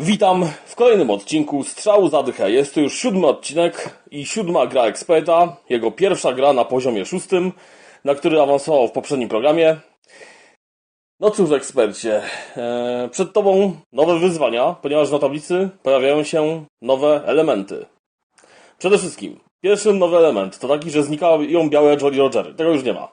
Witam w kolejnym odcinku Strzału za dychę. Jest to już siódmy odcinek i siódma gra eksperta. Jego pierwsza gra na poziomie szóstym, na który awansował w poprzednim programie. No cóż, ekspercie, e, przed Tobą nowe wyzwania, ponieważ na tablicy pojawiają się nowe elementy. Przede wszystkim, pierwszym nowy element to taki, że znikają białe Jolly Rogery. Tego już nie ma.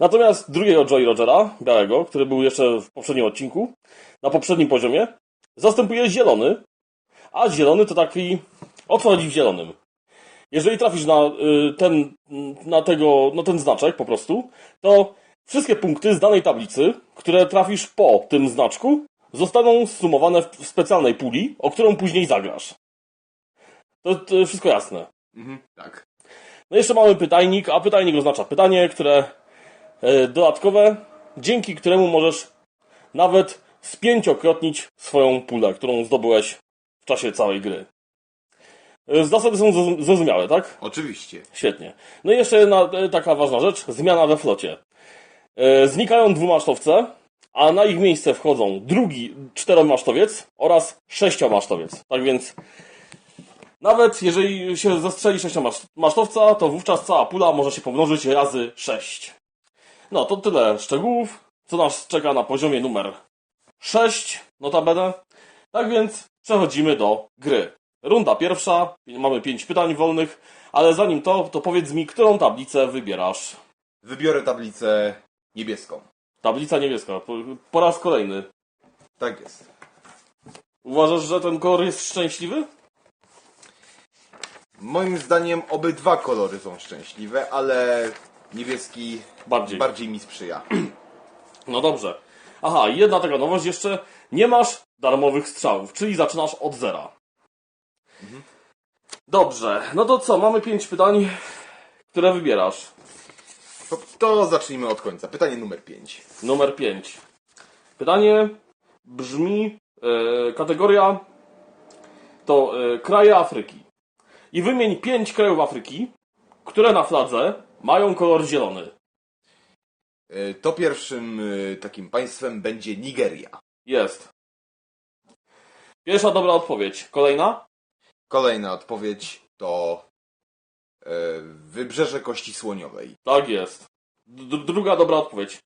Natomiast drugiego Jolly Rogera, białego, który był jeszcze w poprzednim odcinku, na poprzednim poziomie, zastępuje zielony, a zielony to taki. O co chodzi w zielonym? Jeżeli trafisz na y, ten, na tego, no ten znaczek po prostu, to wszystkie punkty z danej tablicy, które trafisz po tym znaczku, zostaną zsumowane w specjalnej puli, o którą później zagrasz. To, to wszystko jasne. Mhm, tak. No jeszcze mamy pytajnik, a pytajnik oznacza pytanie, które e, dodatkowe, dzięki któremu możesz nawet spięciokrotnić swoją pulę, którą zdobyłeś w czasie całej gry. E, Zasady są zrozum- zrozumiałe, tak? Oczywiście. Świetnie. No i jeszcze jedna e, taka ważna rzecz, zmiana we flocie. E, Znikają dwumasztowce, a na ich miejsce wchodzą drugi czteromasztowiec oraz sześciomasztowiec. Tak więc nawet jeżeli się zastrzeli sześciomasztowca, to wówczas cała pula może się pomnożyć razy sześć. No to tyle szczegółów, co nas czeka na poziomie numer 6, notabene. Tak więc przechodzimy do gry. Runda pierwsza, mamy pięć pytań wolnych, ale zanim to, to powiedz mi, którą tablicę wybierasz? Wybiorę tablicę niebieską. Tablica niebieska, po, po raz kolejny. Tak jest. Uważasz, że ten kolor jest szczęśliwy? Moim zdaniem obydwa kolory są szczęśliwe, ale niebieski Bardziej. bardziej mi sprzyja. No dobrze. Aha, i jedna taka nowość jeszcze. Nie masz darmowych strzałów, czyli zaczynasz od zera. Dobrze, no to co? Mamy pięć pytań, które wybierasz. To, to zacznijmy od końca. Pytanie numer 5. Numer 5. Pytanie brzmi, e, kategoria to e, kraje Afryki. I wymień pięć krajów Afryki, które na fladze mają kolor zielony. Y, To pierwszym y, takim państwem będzie Nigeria. Jest. Pierwsza dobra odpowiedź. Kolejna? Kolejna odpowiedź to y, Wybrzeże Kości Słoniowej. Tak jest. D druga dobra odpowiedź.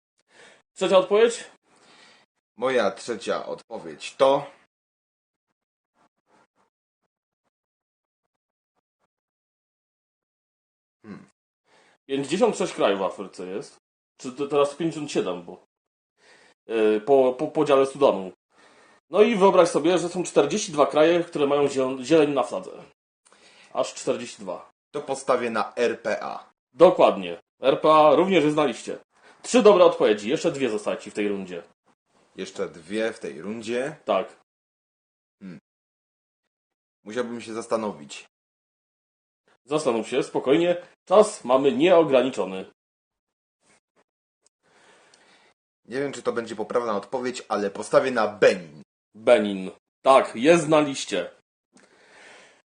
Trzecia odpowiedź? Moja trzecia odpowiedź to 56 krajów w Afryce jest. Czy teraz 57, bo yy, po, po podziale Sudanu. No i wyobraź sobie, że są 42 kraje, które mają ziel- zieleń na fladze. Aż 42. to postawię na RPA. Dokładnie. RPA również znaliście. Trzy dobre odpowiedzi. Jeszcze dwie zostały ci w tej rundzie. Jeszcze dwie w tej rundzie. Tak. Musiałbym się zastanowić. Zastanów się, spokojnie. Czas mamy nieograniczony. Nie wiem, czy to będzie poprawna odpowiedź, ale postawię na Benin. Benin. Tak, jest na liście.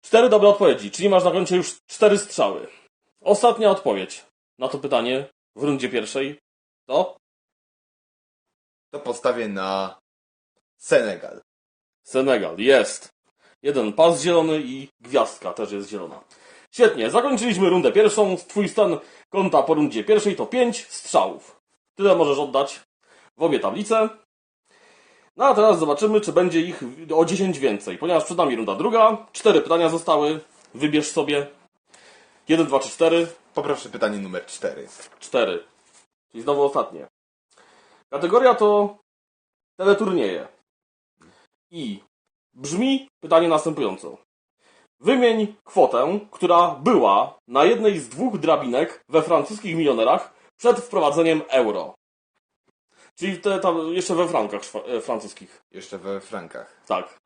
Cztery dobre odpowiedzi, czyli masz na koncie już cztery strzały. Ostatnia odpowiedź na to pytanie w rundzie pierwszej to To postawię na Senegal. Senegal. Jest. Jeden pas zielony i gwiazdka też jest zielona. Świetnie, zakończyliśmy rundę pierwszą. Twój stan konta po rundzie pierwszej to pięć strzałów. Tyle możesz oddać w obie tablice. No a teraz zobaczymy, czy będzie ich o 10 więcej, ponieważ przed nami runda druga. Cztery pytania zostały. Wybierz sobie. Jeden, dwa, trzy, cztery. Poproszę pytanie numer 4. Cztery. Czyli znowu ostatnie. Kategoria to teleturnieje. I brzmi pytanie następująco. Wymień kwotę, która była na jednej z dwóch drabinek we francuskich milionerach przed wprowadzeniem euro. Czyli te, tam jeszcze we frankach e, francuskich. Jeszcze we frankach. Tak.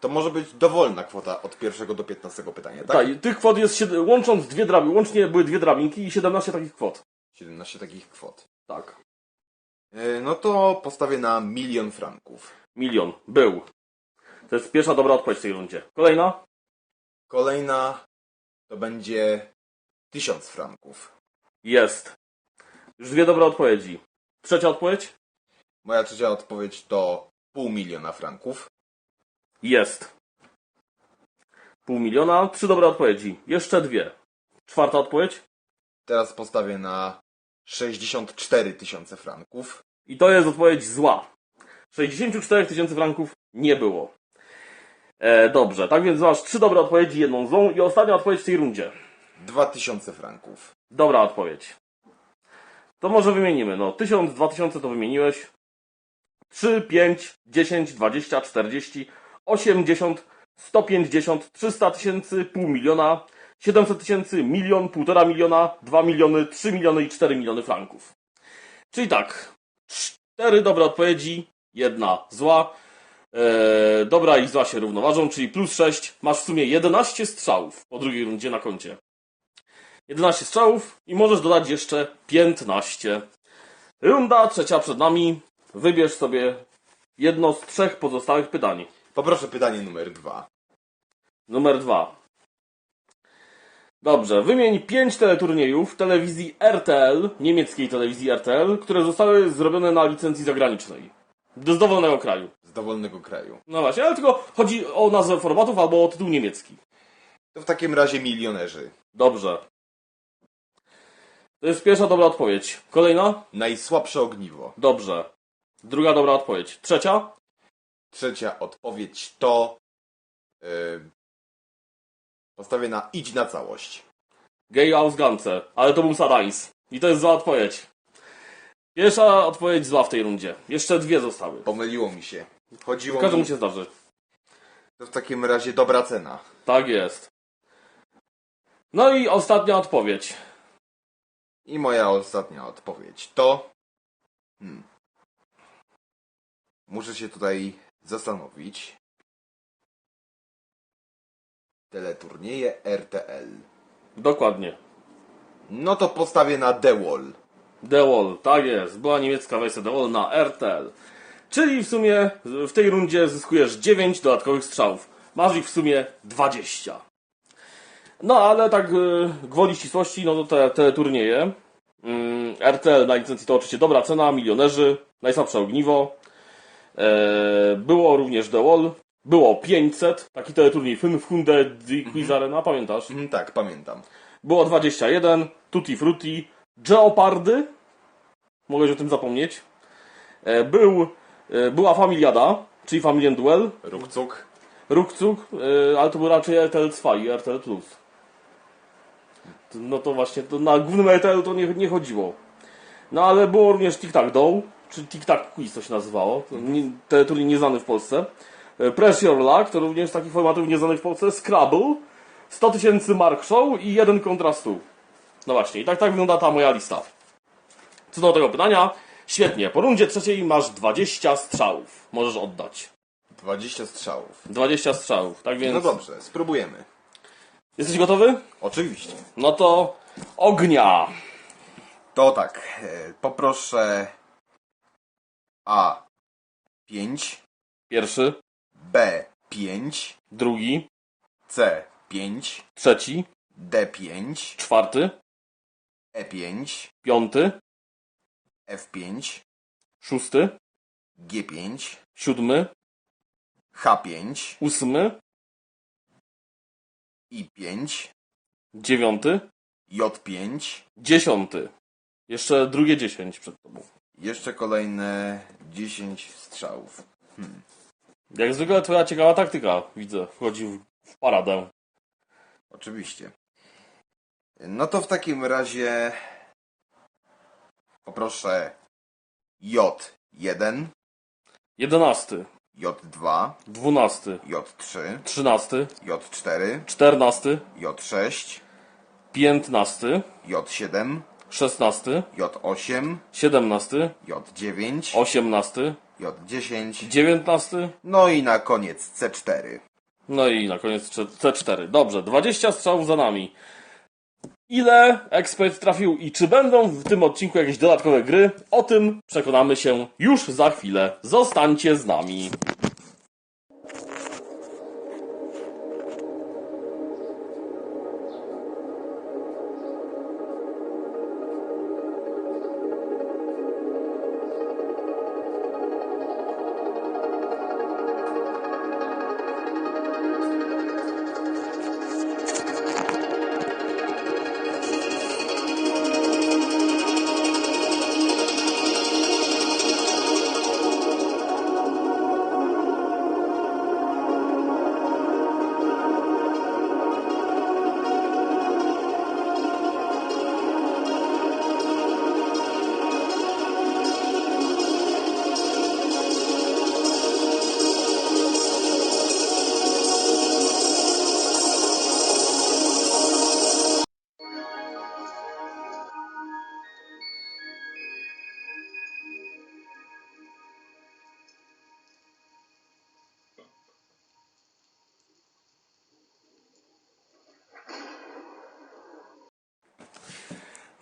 To może być dowolna kwota od pierwszego do 15 pytania, tak? Tak, i tych kwot jest, łącząc dwie drabinki, łącznie były dwie drabinki i 17 takich kwot. 17 takich kwot. Tak. E, No to postawię na milion franków. Milion. Był. To jest pierwsza dobra odpowiedź w tej rundzie. Kolejna? Kolejna to będzie 1000 franków. Jest. Już dwie dobre odpowiedzi. Trzecia odpowiedź? Moja trzecia odpowiedź to pół miliona franków. Jest. Pół miliona. Trzy dobre odpowiedzi. Jeszcze dwie. Czwarta odpowiedź. Teraz postawię na 64 tysiące franków. I to jest odpowiedź zła. 64 tysięcy franków nie było. E, dobrze, tak więc masz trzy dobre odpowiedzi, jedną złą i ostatnia odpowiedź w tej rundzie. 2000 franków. Dobra odpowiedź. To może wymienimy. No, 1000, 2000 to wymieniłeś. 3, 5, 10, 20, 40, 80, 150, 300 tysięcy, pół miliona, 700 tysięcy, milion, półtora miliona, 2 miliony, 3 miliony i 4 miliony franków. Czyli tak, cztery dobre odpowiedzi, jedna zła. Eee, dobra i zła się równoważą, czyli plus 6. Masz w sumie 11 strzałów po drugiej rundzie na koncie. 11 strzałów i możesz dodać jeszcze 15. Runda trzecia przed nami. Wybierz sobie jedno z trzech pozostałych pytań. Poproszę pytanie numer dwa. Numer dwa. Dobrze, wymień pięć teleturniejów telewizji RTL, niemieckiej telewizji RTL, które zostały zrobione na licencji zagranicznej. Z dowolnego kraju. Z dowolnego kraju. No właśnie, ale tylko chodzi o nazwę formatów albo o tytuł niemiecki. To w takim razie milionerzy. Dobrze. To jest pierwsza dobra odpowiedź. Kolejna? Najsłabsze ogniwo. Dobrze. Druga dobra odpowiedź. Trzecia? Trzecia odpowiedź to... Yy, postawię na idź na całość. Gay Ausgance. Ale to był Sadańs. I to jest zła odpowiedź. Pierwsza odpowiedź zła w tej rundzie. Jeszcze dwie zostały. Pomyliło mi się. Chodziło Każdemu mi... się zdarzy. To w takim razie dobra cena. Tak jest. No i ostatnia odpowiedź. I moja ostatnia odpowiedź to... Hmm. Muszę się tutaj zastanowić. Teleturnieje RTL. Dokładnie. No to postawię na The Wall. The Wall, tak jest. Była niemiecka wersja The Wall na RTL. Czyli w sumie w tej rundzie zyskujesz 9 dodatkowych strzałów. Masz ich w sumie 20. No ale tak y, gwoli ścisłości, no to te, te turnieje. Mm, RTL na licencji to oczywiście dobra cena, milionerzy, najsłabsze ogniwo. E, było również The Wall. Było 500, taki teleturniej Funde di Quiz Arena, pamiętasz? Mhm, tak, pamiętam. Było 21, Tutti Frutti, Geopardy, mogłeś o tym zapomnieć. E, Był, e, była Familiada, czyli Familien Duel, Rukcuk. Rukcuk, ale to był raczej RTL 2 i RTL Plus. No to właśnie, to na głównym RTL to nie, nie chodziło. No ale było również Tic Tac Dough, czy Tic Tac Quiz to się nazywało, teleturniej nieznany w Polsce. E, Press Your Luck, to również takich formatów nieznanych w Polsce. Scrabble, 100 tysięcy Mark Show i jeden kontra stół. No właśnie, i tak, tak wygląda ta moja lista. Co do tego pytania, świetnie. Po rundzie trzeciej masz 20 strzałów. Możesz oddać. 20 strzałów. 20 strzałów, tak więc... No dobrze, spróbujemy. Jesteś gotowy? Oczywiście. No to ognia. To tak, e, poproszę A5, Pierwszy, B5, drugi, C5, trzeci, D5, czwarty, E5, piąty, F5, szósty, G5, siódmy, H5, ósmy, I5, dziewiąty, J5, dziesiąty. Jeszcze drugie dziesięć przed tobą. Jeszcze kolejne 10 strzałów. Jak zwykle twoja ciekawa taktyka, widzę, wchodzi w, w paradę. Oczywiście. No to w takim razie poproszę J1, Jedenasty, J2, dwunasty, J3, trzynasty, J4, czternasty, J6, piętnasty, J7, szesnasty, J8, siedemnasty, J9, osiemnasty, J10, dziewiętnasty, no i na koniec C4. no i na koniec C4. Dobrze, 20 strzałów za nami. Ile ekspert trafił i czy będą w tym odcinku jakieś dodatkowe gry? O tym przekonamy się już za chwilę. Zostańcie z nami.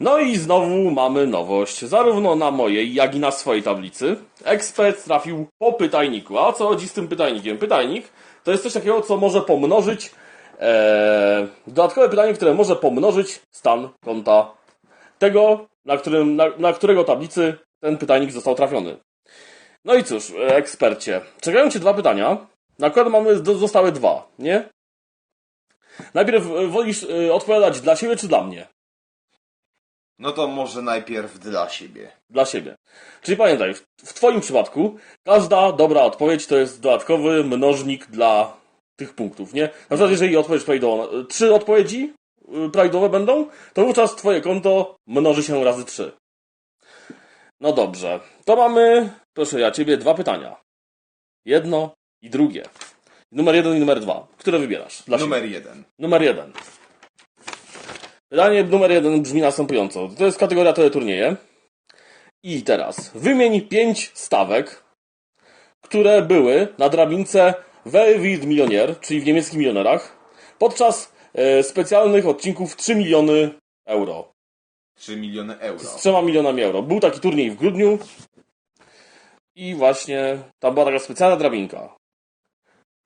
No i znowu mamy nowość. Zarówno na mojej, jak i na swojej tablicy. Ekspert trafił po pytajniku. A co chodzi z tym pytajnikiem? Pytajnik to jest coś takiego, co może pomnożyć e, dodatkowe pytanie, które może pomnożyć stan konta tego, na, którym, na, na którego tablicy ten pytajnik został trafiony. No i cóż, e, ekspercie, czekają Cię dwa pytania. Na przykład mamy, zostały dwa, nie? Najpierw e, wolisz odpowiadać dla siebie czy dla mnie? No to może najpierw dla siebie. Dla siebie. Czyli pamiętaj, w, w Twoim przypadku każda dobra odpowiedź to jest dodatkowy mnożnik dla tych punktów, nie? Na przykład, jeżeli odpowiedź prawidłowa, trzy odpowiedzi prawidłowe będą, to wówczas Twoje konto mnoży się razy trzy. No dobrze. To mamy, proszę ja Ciebie, dwa pytania. Jedno i drugie. Numer jeden i numer dwa. Które wybierasz? Dla Numer siebie? jeden. Numer jeden. Pytanie numer jeden brzmi następująco. To jest kategoria teleturnieje. I teraz wymień pięć stawek, które były na drabince Wild Millionaire, czyli w niemieckich milionerach, podczas e, specjalnych odcinków 3 miliony euro. 3 miliony euro. Z 3 milionami euro. Był taki turniej w grudniu i właśnie tam była taka specjalna drabinka,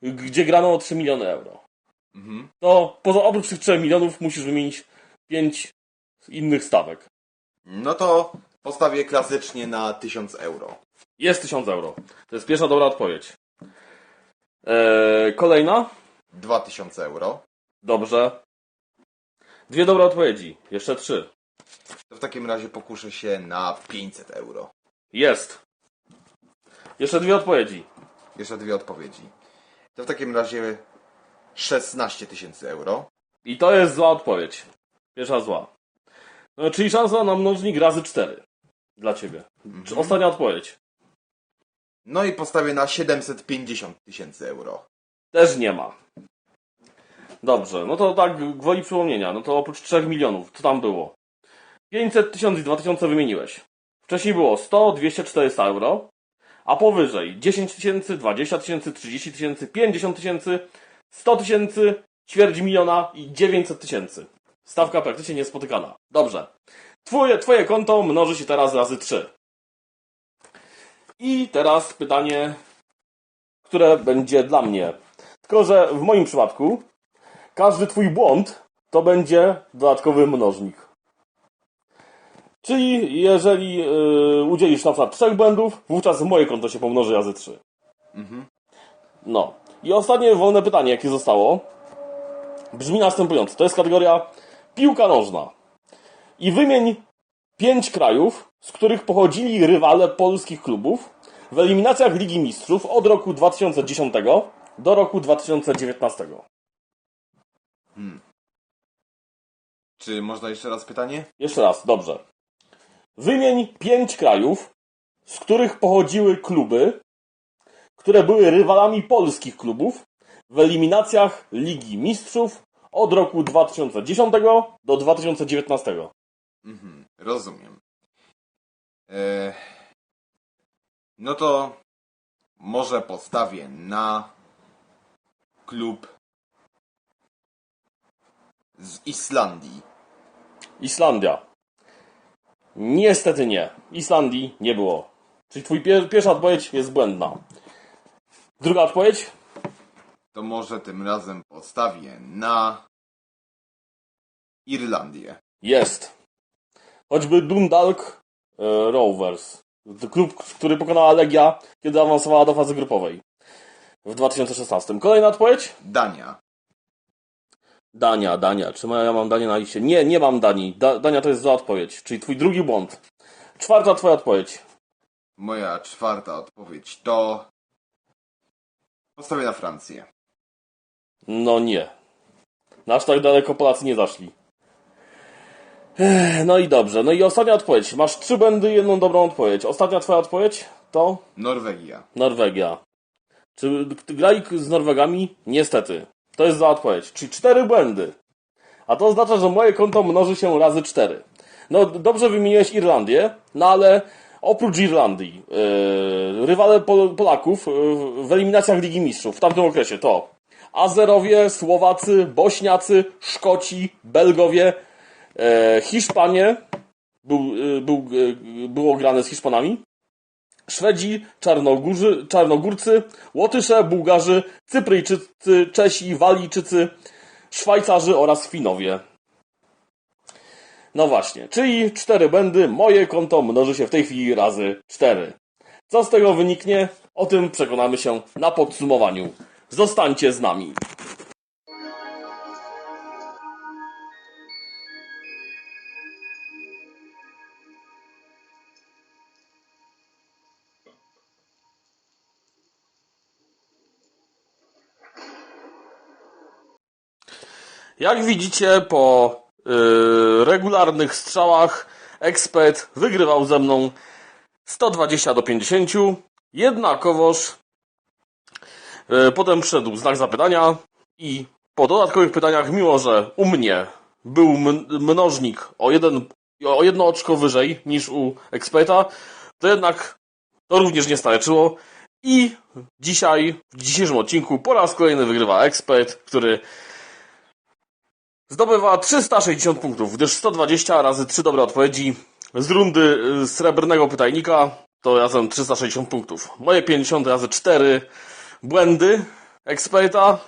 gdzie grano o 3 miliony euro. Mhm. to poza oprócz tych 3 milionów musisz wymienić 5 innych stawek. No to postawię klasycznie na 1000 euro. Jest 1000 euro. To jest pierwsza dobra odpowiedź. Eee, kolejna? 2000 euro. Dobrze. Dwie dobre odpowiedzi. Jeszcze trzy. To w takim razie pokuszę się na 500 euro. Jest. Jeszcze dwie odpowiedzi. Jeszcze dwie odpowiedzi. To w takim razie 16 tysięcy euro. I to jest zła odpowiedź. Pierwsza zła. No, czyli szansa na mnożnik razy 4. Dla ciebie. Czy Ostatnia odpowiedź. No i postawię na 750 tysięcy euro. Też nie ma. Dobrze, no to tak gwoli przypomnienia, no to oprócz 3 milionów, co tam było? 500, 1000 i 2000 wymieniłeś. Wcześniej było 100, 200, 400 euro, a powyżej 10 tysięcy, 20 tysięcy, 30 tysięcy, 50 tysięcy, 100 tysięcy, ćwierć miliona i 900 tysięcy. Stawka praktycznie niespotykana. Dobrze. Twoje, twoje konto mnoży się teraz razy 3. I teraz pytanie, które będzie dla mnie. Tylko, że w moim przypadku każdy twój błąd to będzie dodatkowy mnożnik. Czyli jeżeli yy, udzielisz na przykład trzech błędów, wówczas moje konto się pomnoży razy 3. No. I ostatnie wolne pytanie, jakie zostało, brzmi następująco. To jest kategoria piłka nożna. I wymień pięć krajów, z których pochodzili rywale polskich klubów w eliminacjach Ligi Mistrzów od roku 2010 do roku 2019. Czy można jeszcze raz pytanie? Jeszcze raz, dobrze. Wymień pięć krajów, z których pochodziły kluby, które były rywalami polskich klubów w eliminacjach Ligi Mistrzów od roku 2010 do 2019. Mhm, rozumiem. E, no to może postawię na klub z Islandii. Islandia. Niestety nie. Islandii nie było. Czyli twój pier- pierwsza odpowiedź jest błędna. Druga odpowiedź? To może tym razem postawię na Irlandię. Jest. Choćby Dundalk e, Rovers. Klub, który pokonała Legia, kiedy awansowała do fazy grupowej. W 2016. Kolejna odpowiedź? Dania. Dania, Dania. Czy ja mam Danię na liście? Nie, nie mam Danii. Da, Dania to jest zła odpowiedź. Czyli twój drugi błąd. Czwarta twoja odpowiedź. Moja czwarta odpowiedź to postawię na Francję. No nie. Aż tak daleko Polacy nie zaszli. No i dobrze. No i ostatnia odpowiedź. Masz trzy błędy, jedną dobrą odpowiedź. Ostatnia twoja odpowiedź to Norwegia. Norwegia. Czy grali z Norwegami? Niestety. To jest za odpowiedź. Czyli cztery błędy. A to oznacza, że moje konto mnoży się razy cztery. No dobrze wymieniłeś Irlandię, no ale oprócz Irlandii, yy, rywale Pol Polaków yy, w eliminacjach Ligi Mistrzów w tamtym okresie to Azerowie, Słowacy, Bośniacy, Szkoci, Belgowie, yy, Hiszpanie, był, y, był, y, było grane z Hiszpanami. Szwedzi, Czarnogórzy, Czarnogórcy, Łotysze, Bułgarzy, Cypryjczycy, Czesi, Walijczycy, Szwajcarzy oraz Finowie. No właśnie, czyli cztery będy, moje konto mnoży się w tej chwili razy cztery. Co z tego wyniknie? O tym przekonamy się na podsumowaniu. Zostańcie z nami. Jak widzicie, po yy, regularnych strzałach ekspert wygrywał ze mną 120 do 50. Jednakowoż potem przyszedł znak zapytania i po dodatkowych pytaniach, mimo że u mnie był mnożnik o, jeden, o jedno oczko wyżej niż u eksperta, to jednak to również nie starczyło. I dzisiaj, w dzisiejszym odcinku, po raz kolejny wygrywa ekspert, który Zdobywa 360 punktów, gdyż 120 razy 3 dobre odpowiedzi z rundy y, srebrnego pytajnika to razem 360 punktów. Moje 50 razy 4 błędy eksperta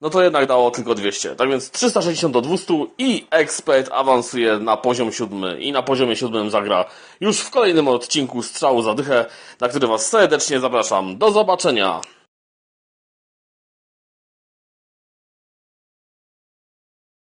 no to jednak dało tylko 200. Tak więc 360 do 200 i ekspert awansuje na poziom 7 i na poziomie 7 zagra już w kolejnym odcinku Strzału za dychę, na który Was serdecznie zapraszam. Do zobaczenia!